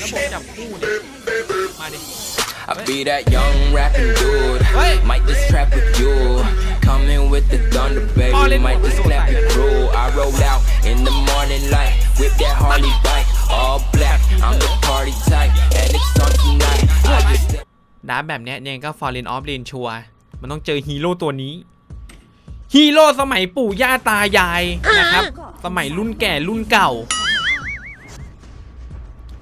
ระบบจับคู่เนี่ยมาดิ I be that young rapping dude. Wait. Might just trap with you. Coming with the thunder, baby. All in Might one. just clap it through. I roll out in the morning light with that Harley bike, all black. I'm the party type, and it's on tonight. I just. ดาบแบบเนี้ยยังไงก็ฟอร์เรนออฟเลนชัวมันต้องเจอฮีโร่ตัวนี้ ฮีโร่สมัยปู่ย่าตายายนะครับ สมัยรุ่นแก่รุ่นเก่า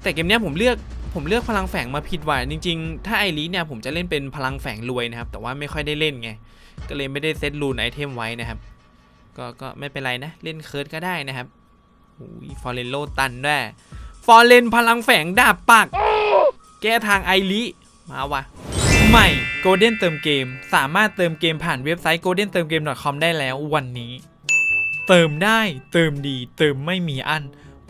แต่เกมเนี้ยผมเลือกผมเลือกพลังแฝงมาผิดว่ะจริงๆ ถ้าไอรีเนี่ยผมจะเล่นเป็นพลังแฝงรวยนะครับ แต่ว่าไม่ค่อยได้เล่นไง ก็เลยไม่ได้เซตรูนไอเทมไว้นะครับ ก็ก็ไม่เป็นไรนะ เล่นเคิร์ดก็ได้นะครับอุ้ยฟอร์เรนโลตันด้วยฟอร์เรนพลังแฝงดาบปักแก้ทางไอริมาวะใหม่ Golden เติมเกม สามารถเติมเกมผ่านเว็บไซต์ golden เติมเกม .com ได้แล้ววันนี้ เติมได้เติมดีเติมไม่มีอั้น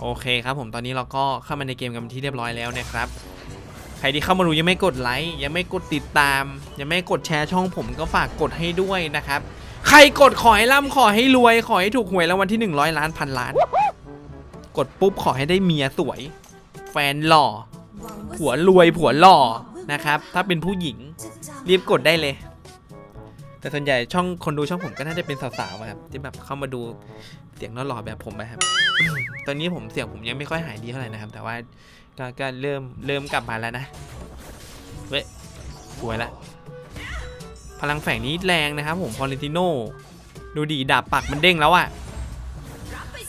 โอเคครับผมตอนนี้เราก็เข้ามาในเกมกันเป็นที่เรียบร้อยแล้วนะครับ ใครที่เข้ามาดูยังไม่กดไลค์ยังไม่กดติดตาม ยังไม่กดแชร์ช่องผมก็ฝากกดให้ด้วยนะครับ ใครกดขอให้ร่ำขอให้รวย ขอให้ถูกหวยรางวัลที่ 100 ล้านพันล้าน กดปุ๊บขอให้ได้เมียสวย แฟนหล่อผัวรวยผัวหล่อนะครับ ถ้าเป็นผู้หญิงรีบกดได้เลย แต่ส่วนใหญ่ช่องคนดูช่องผมก็น่าจะเป็นสาวๆครับที่แบบเข้ามาดูเสียงหล่อๆแบบผมนะครับ ตอนนี้ผมเสียงผมยังไม่ค่อยหายดีเท่าไหร่นะครับ แต่ว่าก็ก็เริ่มเริ่มกลับมาแล้วนะเว้ยสวยละพลังแฝงนี้แรงนะครับ ผมฟอเรนติโนดูดีดาบปักมันเด้งแล้วอะ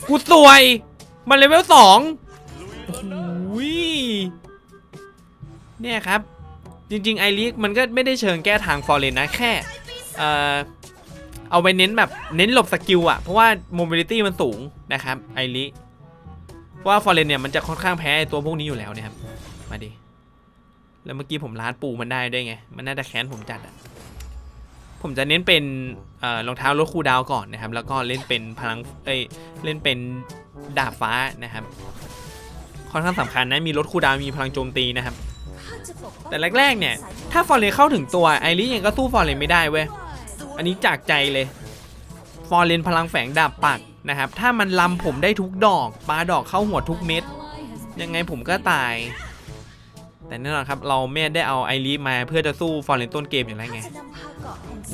กูสวย มันเลเวลสองโอ้ยเนี่ยครับ จริงๆไอริกมันก็ไม่ได้เชิงแก้ทางฟอร์เรนนะแค่ เอ่อเอาไปเน้นแบบเน้นหลบสกิลอะเพราะว่าโมบิลิตี้มันสูงนะครับไอริเพราะว่าฟอร์เรนเนี่ยมันจะค่อนข้างแพ้ไอตัวพวกนี้อยู่แล้วนะครับ มาดิแล้วเมื่อกี้ผมล้านปูมันได้ด้วยไง มันน่าจะแค้นผมจัดอะผมจะเน้นเป็นเอ่อรองเท้าลดคูดาวก่อนนะครับ แล้วก็เล่นเป็นพลังเอ้ยเล่นเป็นดาบฟ้านะครับ ค่อนข้างสำคัญนะมีลดคูดาวมีพลังโจมตีนะครับ แต่แรกๆเนี่ยถ้าฟอร์เรนเข้าถึงตัวไอริยังก็สู้ฟอร์เรนไม่ได้เว้ย อันนี้จากใจเลยฟอร์เรนพลังแฝงดาบปักนะครับ ถ้ามันลำผมได้ทุกดอกปาดอกเข้าหัวทุกเม็ด ยังไงผมก็ตาย แต่แน่นอนครับ เราไม่ได้เอาไอริมาเพื่อจะสู้ฟอร์เรนต้นเกมอย่างไรไง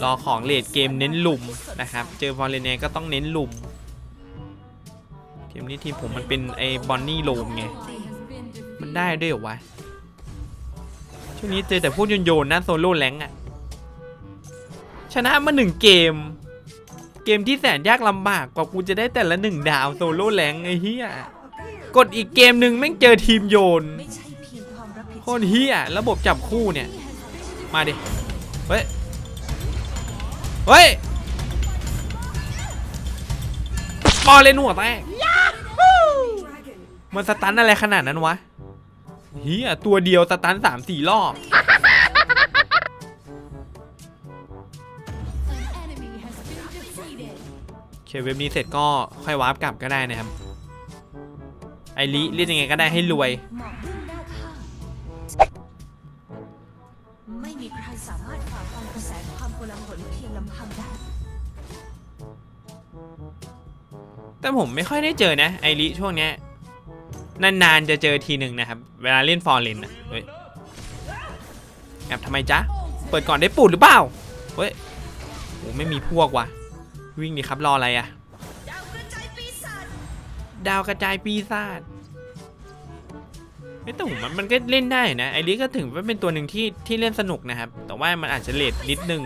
รอของเลดเกมเน้นหลุมนะครับ เจอฟอร์เรนเนี่ยก็ต้องเน้นหลุม เกมนี้ทีมผมมันเป็นไอบอนนี่โลมไง มันได้ด้วยเหรอวะ ช่วงนี้เจอแต่พวกโยนๆนนะโซโล่แรงอะ ชนะมาหนึ่งเกม เกมที่แสนยากลำบากกว่ากูจะได้แต่ละหนึ่งดาวโซโล่แรงไอ้เหี้ยกดอีกเกมหนึ่งแม่งเจอทีมโยนความรับผิดโคตรเฮียระบบจับคู่เนี่ย มาดิ เฮ้ย เฮ้ยบอเลนหัวแตกมันสตันอะไรขนาดนั้นวะเฮียตัวเดียวสตันสามสี่รอบ เคเว็บนี้เสร็จก็ค่อยวาร์ปกลับก็ได้นะครับ ไอริเล่นยังไงก็ได้ให้รวย หมอกเบื้องหน้าข้าไม่มีใครสามารถฝ่าฟันกระแสความโกลาหลเพียงลำพังได้ แต่ผมไม่ค่อยได้เจอนะ ไอริช่วงเนี้ยนานๆจะเจอทีหนึ่งนะครับ เวลาเล่นฟอร์เรนนะเฮ้ยแอบทำไมจ๊ะ เปิดก่อนได้ปูดหรือเปล่า เฮ้ยโอ้ไม่มีพวกว่ะ วิ่งดิครับรออะไรอะดาวกระจายปีศาจเฮ้ยแต่ผมมันมันก็เล่นได้นะไอริก็ถึงว่าเป็นตัวหนึ่งที่ที่เล่นสนุกนะครับ แต่ว่ามันอาจจะเลทนิดนึง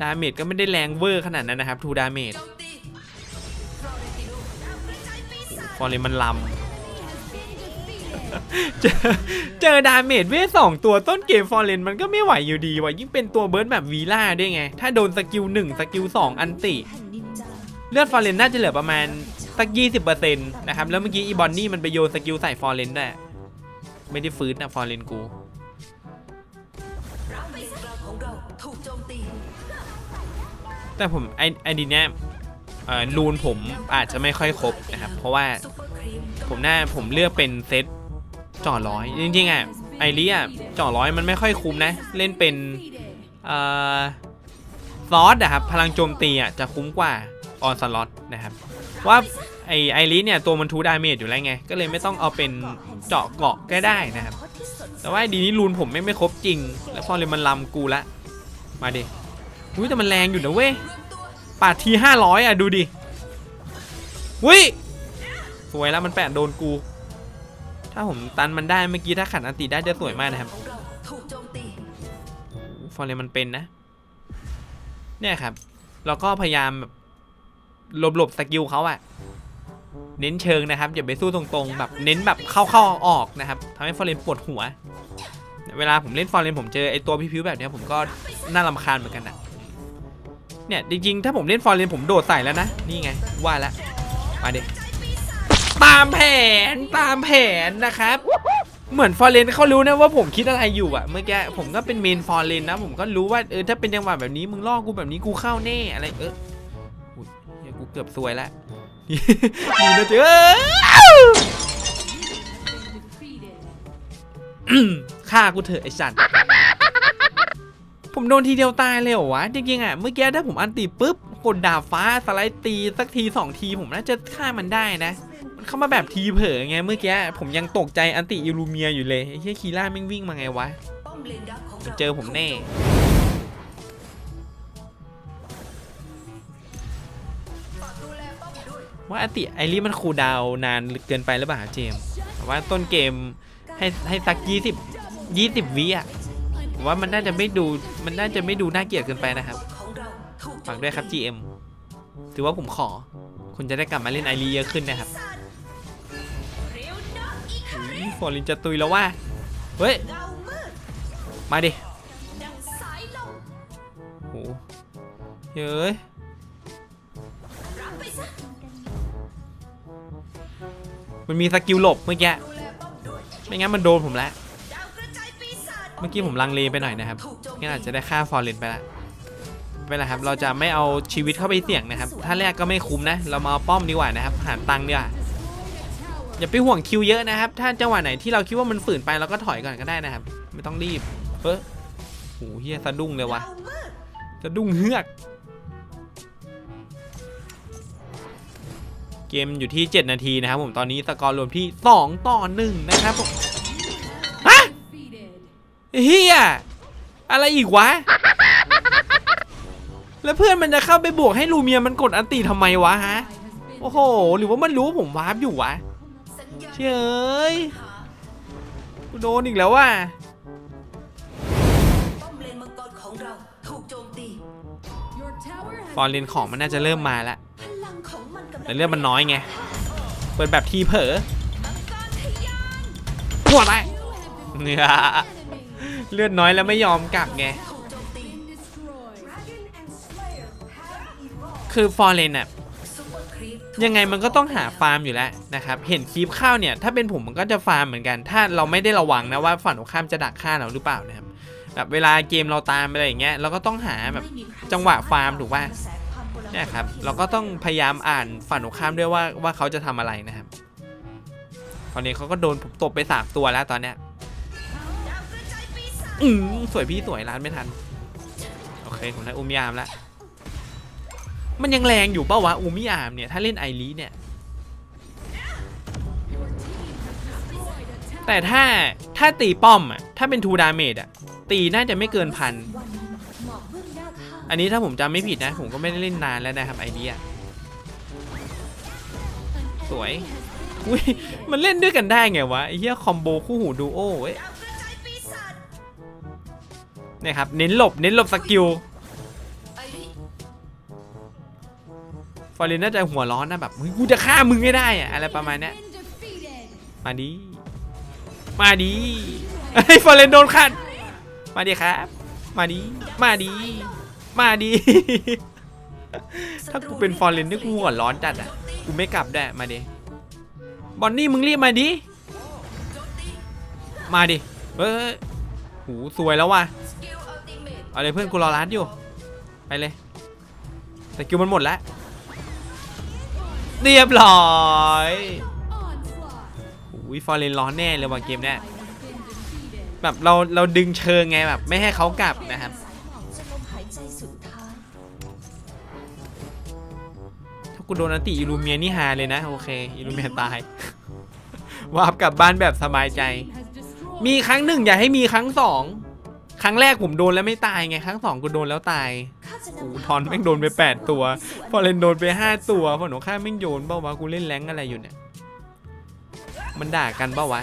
ดาเมจก็ไม่ได้แรงเวอร์ขนาดนั้นนะครับทูดาเมจฟอร์เรนมันลำ เจอเจอดาเมจเวทสองตัวต้นเกมฟอร์เรนมันก็ไม่ไหวอยู่ดีว่ะยิ่งเป็นตัวเบิร์ดแบบวีล่าด้วยไง ถ้าโดนสกิลหนึ่งสกิลสองอันติ เลือดฟอร์เรนน่าจะเหลือประมาณสักยี่สิบเปอร์เซ็นต์นะครับ แล้วเมื่อกี้อีบอนนี่มันไปโยนสกิลใส่ฟอร์เรนได้วยไม่ได้ฟื้นนะฟอร์เรนกูแต่ผมไอไอดีเนี้ยเอ่อรูนผมอาจจะไม่ค่อยครบนะครับ เพราะว่าซุปเปอร์ครีมผมน่าผมเลือกเป็นเซต จ่อร้อยจริงๆอะไอรีอะจ่อร้อยมันไม่ค่อยคุ้มนะ เล่นเป็นอ่อซอสอะครับพลังโจมตีอะจะคุ้มกว่าออนสล็อตนะครับว่าไอไอรีเนี่ยตัวมันทูดาเมจอยู่แล้วไง ก็เลยไม่ต้องเอาเป็นเจาะเกาะก็ได้นะครับ แต่ว่าดีนี้รูนผมไม่ไม่ครบจริง แล้วพอเลยมันลำกูละ มาดิอุ้ยแต่มันแรงอยู่นะเว้ยปาดทีห้าร้อยอะดูดิอุ้ยสวยแล้วมันแปะโดนกู ถ้าผมตันมันได้เมื่อกี้ถ้าขันอันติได้จะสวยมากนะครับฟอร์เรนมันเป็นนะ เนี่ยครับ เราก็พยายามแบบหลบหลบสกิลเขาอะเน้นเชิงนะครับอย่าไปสู้ตรงๆ แบบเน้นแบบเข้าๆออกนะครับทำให้ฟอร์เรนปวดหัว เวลาผมเล่นฟอร์เรนผมเจอไอตัวพิวๆแบบเนี้ยผมก็น่ารำคาญเหมือนกันอะเนี่ยจริงๆถ้าผมเล่นฟอร์เรนผมโดดใส่แล้วนะนี่ไงว่าแล้วมาดิตามแผนตามแผนนะครับ เหมือนฟอร์เรนเขารู้นะว่าผมคิดอะไรอยู่อะเมื่อกี้ผมก็เป็นเมนฟอร์เรนนะ ผมก็รู้ว่าเออถ้าเป็นจังหวะแบบนี้มึงล่อกูแบบนี้กูเข้าแน่อะไรเออุยเหี้ยกูเกือบซวยล้วดีนะเจ้อืมฆ่ากูเถอะไอ้สัตว์ผมโดนทีเดียวตายเลยเหรอวะจริงๆอะเมื่อกี้ถ้าผมอันตีปุ๊บ กดดาบฟ้าสไลด์ตีสักทีสองทีผมน่าจะฆ่ามันได้นะ มันเข้ามาแบบทีเผลอไงเมื่อกี้ผมยังตกใจอันติอิลูเมียอยู่เลยไอ้เหี้ยคีร่าแม่งวิ่งมาไงวะป้อมเจอผมแน่ว่าอันติไอรีมันคูดาวนานเกินไปหรือเปล่าเจมส์ว่าต้นเกมให้ให้สักยี่สิบยี่สิบวิอะว่ามันน่าจะไม่ดูมันน่าจะไม่ดูน่าเกลียดเกินไปนะครับากโจมตีฝากด้วยครับ GM ถือว่าผมขอ คุณจะได้กลับมาเล่นไอรีเยอะขึ้นนะครับเร็วนักอีกอุ๊ยฟอร์ลินจะตุยแล้วว่า เฮ้ย มาดิโหเฮ้ยมันมีสกิลหลบเมื่อกี้ ไม่งั้นมันโดนผมแล้ว เมื่อกี้ผมลังเลไปหน่อยนะครับงั้นอาจจะได้ค่าฟอร์เรนไปละ ไม่เป็นไรครับ เราจะไม่เอาชีวิตเข้าไปเสี่ยงนะครับ ถ้าแรกก็ไม่คุ้มนะ เรามาเอาป้อมดีกว่านะครับ หารตังค์ดีกว่า อย่าไปห่วงคิวเยอะนะครับ ถ้าจังหวะไหนที่เราคิดว่ามันฝืนไปเราก็ถอยก่อนก็ได้นะครับ ไม่ต้องรีบ เฮ้ยโหเฮียสะดุ้งเลยวะสะดุ้งเฮือก เกมอยู่ที่ 7 นาทีนะครับผม ตอนนี้สกอร์รวมที่ 2 ต่อ 1 นะครับผมฮะเฮียอะไรอีกวะ แล้วเพื่อนมันจะเข้าไปบวกให้ลูเมียมันกดอันตีทำไมวะฮะ โอ้โห หรือว่ามันรู้ว่าผมวาร์ปอยู่วะเชื่ยกูโดนอีกแล้วว่ะป้อมเลนของเรียนของมันน่าจะเริ่มมาแล้วพลังของมันกำลังแต่เลือดมันน้อยไง เปิดแบบทีเผลอมังกรทะยานหัวไปเนื้อเลือดน้อยแล้วไม่ยอมกลับไง คือฟอร์เรนอะซุปเปอร์ครีปยังไงมันก็ต้องหาฟาร์มอยู่แล้วนะครับ เห็นคลิปข้าวเนี่ย ถ้าเป็นผมมันก็จะฟาร์มเหมือนกัน ถ้าเราไม่ได้ระวังนะว่าฝั่งตรงข้ามจะดักฆ่าเราหรือเปล่านะครับแบบเวลาเกมเราตามไปอะไรอย่างเงี้ยเราก็ต้องหาแบบจังหวะฟาร์มถูกป่ะเนี่ยครับเราก็ต้องพยายามอ่านฝั่งตรงข้ามด้วยว่าว่าเขาจะทำอะไรนะครับ ตอนนี้เขาก็โดนผมตบไปสามตัวแล้วตอนเนี้ยอืมสวยพี่สวยร้านไม่ทัน โอเคผมได้อุมยามแล้ว มันยังแรงอยู่เปล่าวะอุมยามเนี่ย ถ้าเล่นไอรีเนี่ย แต่ถ้าถ้าตีป้อมอะ ถ้าเป็นทูดาเมจอะ ตีน่าจะไม่เกินพัน อันนี้ถ้าผมจำไม่ผิดนะ ผมก็ไม่ได้เล่นนานแล้วนะครับไอเดียสวยอุ้ยมันเล่นด้วยกันได้ไงวะไอ้เหี้ยคอมโบคู่หูดูโอ้เว้ยดาวกระจายปีศาจเนี่ยครับ เน้นหลบ เน้นหลบสกิล ฟอร์เรนน่าจะหัวร้อนนะแบบกูจะฆ่ามึงให้ได้อะอะไรประมาณเนี้ยมาดี มาดีไอ้ฟอร์เรนโดนขัดมาดีครับ มาดี มาดี มาดี ถ้ากูเป็นฟอร์เรนนี่กูหัวร้อนจัดอะกูไม่กลับได้มาดิบอนนี่มึงรีบมาดิมาดิเฮ้ยโหหูสวยแล้วว่ะเอาเลยเพื่อนกูรอร้านอยู่ ไปเลยแต่กิวมันหมดแล้ว เรียบร้อยอุ้ยฟอร์เรนร้อนแน่เลยว่ะเกมเนี้ยแบบเราเราดึงเชิงไงแบบไม่ให้เขากลับนะครับถ้ากูโดนอันติอิลูเมียนี่ฮาเลยนะโอเคอิลูเมียตายวาบกลับบ้านแบบสบายใจ มีครั้งหนึ่งอย่าให้มีครั้งสอง ครั้งแรกผมโดนแล้วไม่ตายไง ครั้งสองกูโดนแล้วตายโอ้ทอนแม่งโดนไปแปดตัว พอเล่นโดนไปห้าตัวพอหนูข้าแม่งโยนเปล่าวะกูเล่นแรงอะไรอยู่เนี่ย มันด่ากันเปล่าวะ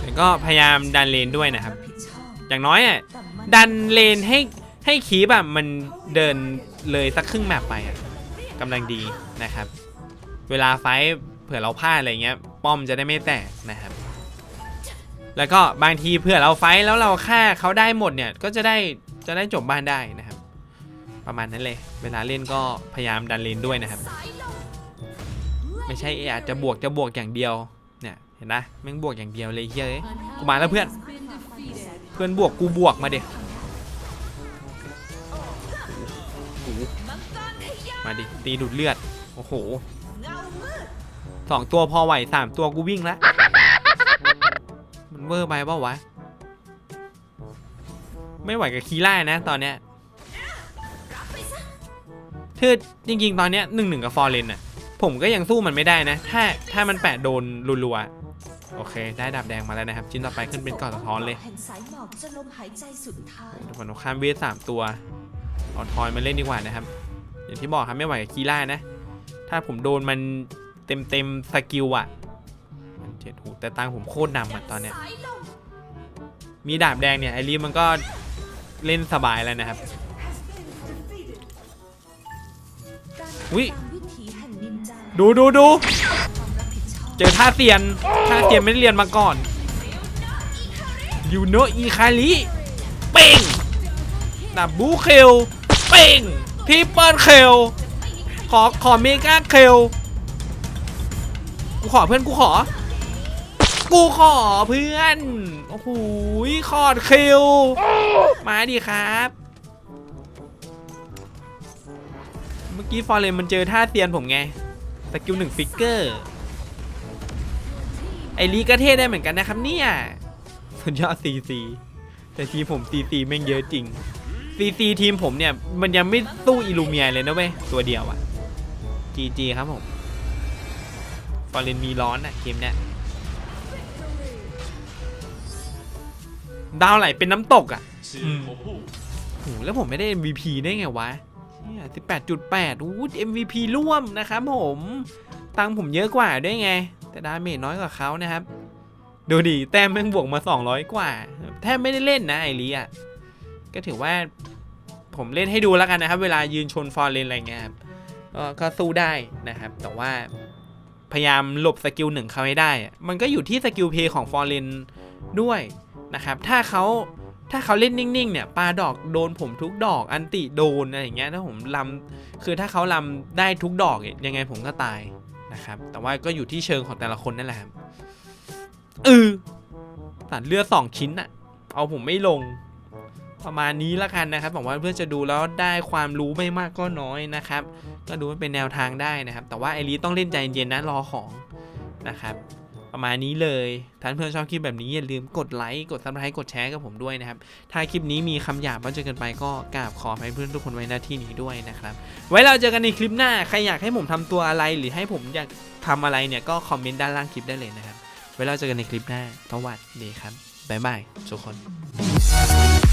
แต่ก็พยายามดันเลนด้วยนะครับ อย่างน้อยอะดันเลนให้ ให้คีบอะมันเดินเลยสักครึ่งแมปไปอะกำลังดีนะครับ เวลาไฟเผื่อเราพลาดอะไรเงี้ย ป้อมจะได้ไม่แตกนะครับ แล้วก็บางทีเผื่อเราไฟแล้วเราฆ่าเขาได้หมดเนี่ยก็จะได้จะได้จบบ้านได้นะครับ ประมาณนั้นเลย เวลาเล่นก็พยายามดันเลนด้วยนะครับ ไม่ใช่เออาจจะบวกจะบวกอย่างเดียวเนี่ยเห็นนะแม่งบวกอย่างเดียวเลยเฮ้ยกูมาแล้วเพื่อน เพื่อนบวกกูบวกมาเด็ มาดิ ตีดูดเลือด โอ้โหสองตัวพอไหวสามตัวกูวิ่งละมันเวอร์ไปเปล่าวะ ไม่ไหวกับคีล่านะ ตอนเนี้ยคือจริงๆ ตอนเนี้ยหนึ่งหนึ่งกับฟอร์เรนอะผมก็ยังสู้มันไม่ได้นะ ถ้าถ้ามันแปะโดนรัวๆ โอเค ได้ดาบแดงมาแล้วนะครับ ชิ้นต่อไปขึ้นเป็นก่อนสะท้อนเลยแห่งสายหมอกจะลมหายใจสุดท้ายฝั่งตรงข้ามเวทสามตัว เอาทอยมาเล่นดีกว่านะครับ อย่างที่บอกครับไม่ไหวกับคีล่านะ ถ้าผมโดนมันเต็มเต็มสกิลอะมันเจ็ดหูแต่ตังผมโคตรนำอะตอนเนี้ยมีดาบแดงเนี่ยไอรีมันก็เล่นสบายแล้วนะครับวิดูดูดูเจอท่าเตียนท่าเตียนไม่ได้เรียนมาก่อนยูโนอีคาริเป้งดับบูเคลเป้ง ทริปเปิลเคลขอขอเมกาเคลกูขอเพื่อนกูขอ กูขอเพื่อน โอ้โหคอดเคลมาดิครับ เมื่อกี้ฟอร์เรนมันเจอท่าเตียนผมไง สกิลหนึ่งฟิกเกอร์ ไอรีก็เท่ได้เหมือนกันนะครับเนี่ย สุดยอดซีซีแต่ทีผมซีซีแม่งเยอะจริง ซีซีทีมผมเนี่ย มันยังไม่สู้อิลูเมียเลยนะเว้ย ตัวเดียวอะจีจีครับผมฟอร์เรนมีร้อนอะเกมเนี้ยดาวไหลเป็นน้ำตกอะอืมโหแล้วผมไม่ได้ MVP ได้ไงวะเนี่ย18.8อู้ MVP ร่วมนะครับผม ตังค์ผมเยอะกว่าด้วยไง แต่ดาเมจน้อยกว่าเขานะครับ ดูดิ แต้มแม่งบวกมา 200 กว่า แทบไม่ได้เล่นนะไอรีอะ ก็ถือว่า ผมเล่นให้ดูแล้วกันนะครับ เวลายืนชนฟอร์เรนอะไรเงี้ยครับก็สู้ได้นะครับ แต่ว่าพยายามหลบสกิลหนึ่งเขาให้ได้ มันก็อยู่ที่สกิลเพย์ของฟอร์เรนด้วยนะครับ ถ้าเขาถ้าเขาเล่นนิ่งๆเนี่ยปลาดอกโดนผมทุกดอก อันติโดนอะไรอย่างเงี้ยถ้าผมลำคือถ้าเขาลำได้ทุกดอกยยังไงผมก็ตายนะครับ แต่ว่าก็อยู่ที่เชิงของแต่ละคนนั่นแหละครับเออตัดเลือดสองชิ้นอะเอาผมไม่ลง ประมาณนี้ละกันนะครับบอกว่าเพื่อนจะดูแล้วได้ความรู้ไม่มากก็น้อยนะครับ ก็ดูเป็นแนวทางได้นะครับ แต่ว่าไอรีต้องเล่นใจเย็นๆนะรอของนะครับ ประมาณนี้เลยท่านเพื่อนชอบคลิปแบบนี้อย่าลืมกดไลค์กดซับสไครต์กดแชร์กับผมด้วยนะครับ ถ้าคลิปนี้มีคำหยาบมากจนเกินไปก็กราบขอให้เพื่อนทุกคนไว้หน้าที่นี้ด้วยนะครับ ไว้เราเจอกันในคลิปหน้าใครอยากให้ผมทำตัวอะไรหรือให้ผมอยากทำอะไรเนี่ยก็คอมเมนต์ด้านล่างคลิปได้เลยนะครับ ไว้เราเจอกันในคลิปหน้าสวัสดีครับบ๊ายบายทุกคน